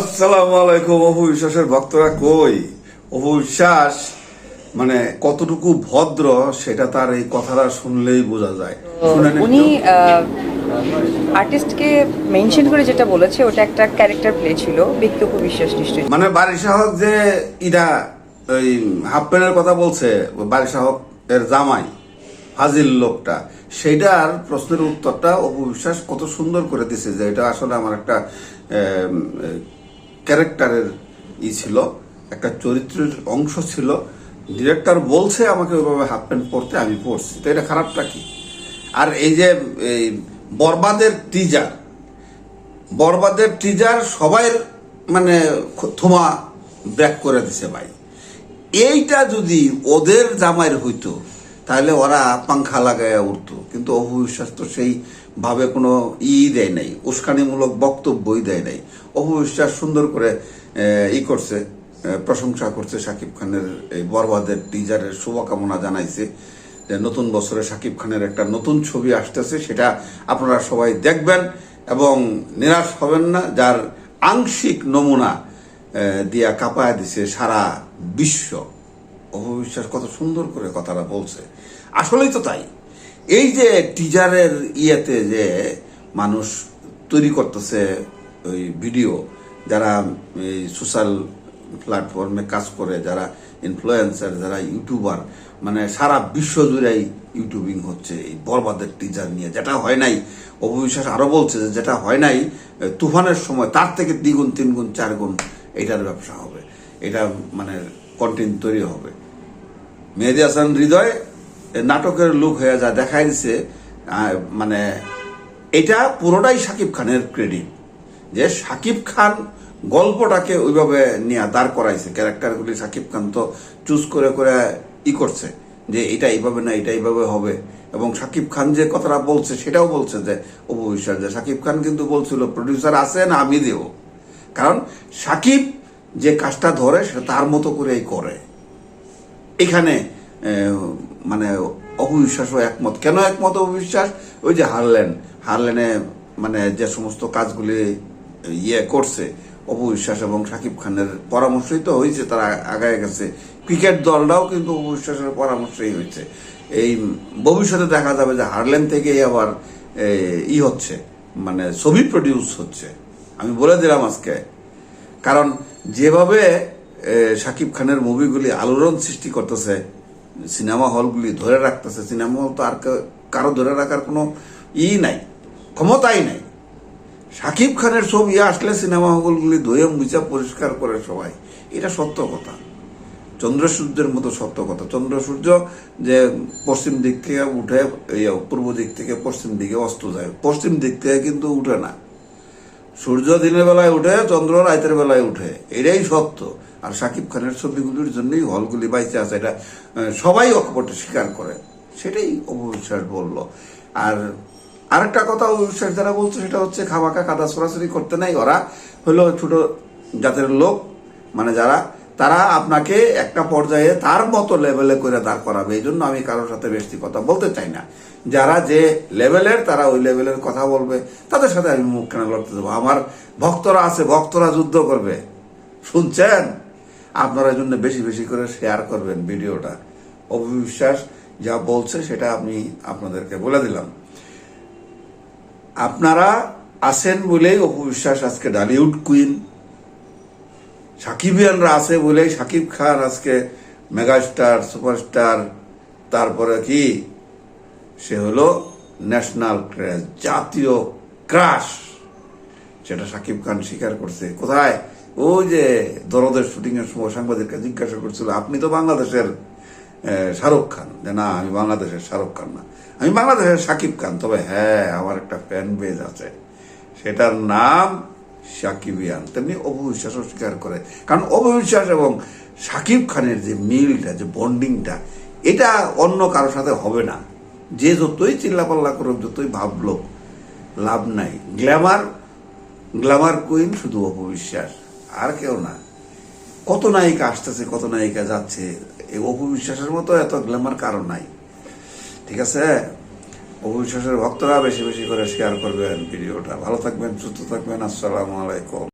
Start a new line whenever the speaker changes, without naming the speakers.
আসসালামু আলাইকুম অপু বিশ্বাসের ভক্তরা কই? অপু বিশ্বাস মানে কতটুকু ভদ্র সেটা তার এই কথাটা শুনলেই বোঝা যায়।
উনি আর্টিস্টকে মেনশন করে যেটা বলেছে ওটা একটা ক্যারেক্টার প্লে ছিল। ব্যক্তি বিশ্বাস নিশ্চয়ই।
মানে বাড়ি সাহক যে ইটা ওই হাফ প্যান্টের কথা বলছে বাড়ি সাহক এর জামাই ফাজিল লোকটা সেইটার প্রশ্নের উত্তরটা অপু বিশ্বাস কত সুন্দর করে দিছে যে এটা আসলে আমার একটা ক্যারেক্টারের ই ছিল, একটা চরিত্রের অংশ ছিল। ডিরেক্টর বলছে আমাকে ওইভাবে হাফ প্যান্ট পরতে, আমি পরছি। তো এটা খারাপটা কি? আর এই যে, এই বরবাদের টিজার বরবাদের টিজার সবাই মানে থমা ব্যাক করে দিছে ভাই। এইটা যদি ওদের জামাইয়ের হইতো, তাহলে ওরা পাংখা লাগাইয়া উঠতো। কিন্তু অপবিশ্বাস তো সেই ভাবে কোনো ই দেয় নাই, উস্কানিমূলক বক্তব্যই দেয় নাই। অপবিশ্বাস সুন্দর করে ই করছে প্রশংসা করছে শাকিব খানের এই বরবাদের টিজারের শুভকামনা জানাইছে যে নতুন বছরে শাকিব খানের একটা নতুন ছবি আসতেছে, সেটা আপনারা সবাই দেখবেন এবং নিরাশ হবেন না, যার আংশিক নমুনা দিয়া কাঁপায় দিছে সারা বিশ্ব। অপবিশ্বাস কত সুন্দর করে কথাটা বলছে। আসলেই তো তাই। এই যে টিজারের ইয়েতে যে মানুষ তৈরি করতেছে ওই ভিডিও যারা এই সোশ্যাল প্ল্যাটফর্মে কাজ করে, যারা ইনফ্লুয়েন্সার যারা ইউটিউবার মানে সারা বিশ্ব জুড়েই ইউটিউবিং হচ্ছে, এই বরবাদের টিজার নিয়ে। যেটা হয় নাই, অপবিশ্বাস আরও বলছে যে যেটা হয় নাই তুফানের সময় তার থেকে দ্বিগুণ, তিনগুণ চার গুণ এটার ব্যবসা হবে। এটা মানে কন্টেন্ট তৈরি হবে। মেহেদি হাসান হৃদয় নাটকের লুক হয়ে যা দেখাই দিছে মানে এটা পুরোটাই শাকিব খানের ক্রেডিট যে শাকিব খান গল্পটাকে ওইভাবে নিয়ে দাঁড় করাইছে। ক্যারেক্টারগুলি শাকিব খান তো চুজ করে করে ই করছে, যে এটা এইভাবে না, এটা এইভাবে হবে। এবং শাকিব খান যে কথাটা বলছে, সেটাও বলছে যে অপবিশ্বাস যে শাকিব খান কিন্তু বলছিল প্রডিউসার আছে না আমি দেব। কারণ শাকিব যে কাজটা ধরে, সেটা তার মতো করেই করে। এখানে মানে অপবিশ্বাসও একমত। কেন একমত অপবিশ্বাস ওই যে হারলেন। হারলেনে মানে যে সমস্ত কাজগুলি ইয়ে করছে অপবিশ্বাস এবং সাকিব খানের পরামর্শই তো হয়েছে, তারা আগায় গেছে। ক্রিকেট দলটাও কিন্তু অপবিশ্বাসের পরামর্শই হয়েছে। এই ভবিষ্যতে দেখা যাবে যে হারলেন থেকেই আবার ই হচ্ছে মানে ছবি প্রডিউস হচ্ছে। আমি বলে দিলাম আজকে। কারণ যেভাবে শাকিব খানের মুভিগুলি আলোড়ন সৃষ্টি করতেছে সিনেমা হলগুলি ধরে রাখতেছে, সিনেমা হল তো আর কারও ধরে রাখার কোনো ই নাই, ক্ষমতাই নাই। শাকিব খানের ছবি আসলে সিনেমা হলগুলি ধুয়ে মুছা পরিষ্কার করে সবাই, এটা সত্য কথা। চন্দ্র সূর্যের মতো সত্য কথা। চন্দ্র সূর্য যে পশ্চিম দিক থেকে উঠে পূর্ব দিক থেকে পশ্চিম দিকে অস্ত যায়, পশ্চিম দিক থেকে কিন্তু উঠে না। সূর্য দিনের বেলায় উঠে, চন্দ্র রাতের বেলায় উঠে, এটাই সত্য। আর সাকিব খানের ছবিগুলির জন্যই হলগুলি বাইচে আছে, এটা সবাই অকপটে স্বীকার করে। সেটাই অপবিশ্বাস বলল। আর আরেকটা কথা অপবিশ্বাস যারা বলছে, সেটা হচ্ছে খামাকা কাদা সরাসরি করতে নাই ওরা। হলো ছোট জাতের লোক মানে যারা, তারা আপনাকে একটা পর্যায়ে তার মতো লেভেলে করে দাঁড় করাবে। এই জন্য আমি কারোর সাথে বেশি কথা বলতে চাই না। যারা যে লেভেলের, তারা ওই লেভেলের কথা বলবে। তাদের সাথে আমি মুখ কেন লড়তে দেবো আমার ভক্তরা আছে, ভক্তরা যুদ্ধ করবে। শুনছেন? আপনারা জন্য বেশি বেশি করে শেয়ার করবেন ভিডিওটা। অবিশ্বাস যা বলছে সেটা আমি আপনাদেরকে বলে দিলাম। আপনারা আছেন বলেই অপবিশ্বাস আজকে ডালিউড কুইন, সাকিবিয়ানরা আছে বলেই সাকিব খান আজকে মেগাস্টার, সুপারস্টার, তারপরে কি? সে হলো ন্যাশনাল ক্রাশ জাতীয় ক্রাশ। সেটা সাকিব খান স্বীকার করছে। কোথায়? ওই যে দরদের শুটিং এর সময় সাংবাদিকরা জিজ্ঞাসা করছিল, আপনি তো বাংলাদেশের শাহরুখ খান। যে, না, আমি বাংলাদেশের শাহরুখ খান না। আমি বাংলাদেশের সাকিব খান। তবে হ্যাঁ আমার একটা ফ্যান বেজ আছে। সেটার নাম সাকিবিয়ান তেমনি অপবিশ্বাসও স্বীকার করে। কারণ অপবিশ্বাস এবং সাকিব খানের যে মিলটা, যে বন্ডিংটা এটা অন্য কারোর সাথে হবে না। যে যতই চিল্লাপাল্লা করুক, যতই ভাবলো, লাভ নাই। গ্ল্যামার গ্ল্যামার কুইন শুধু অপবিশ্বাস, আর কেউ না। কত নায়িকা আসতেছে, কত নায়িকা যাচ্ছে, এই অপবিশ্বাসের মতো এত গ্ল্যামার কারণ নাই। ঠিক আছে? অপবিশ্বাসের ভক্তরা বেশি বেশি করে শেয়ার করবেন ভিডিওটা। ভালো থাকবেন, সুস্থ থাকবেন, আসসালামু আলাইকুম।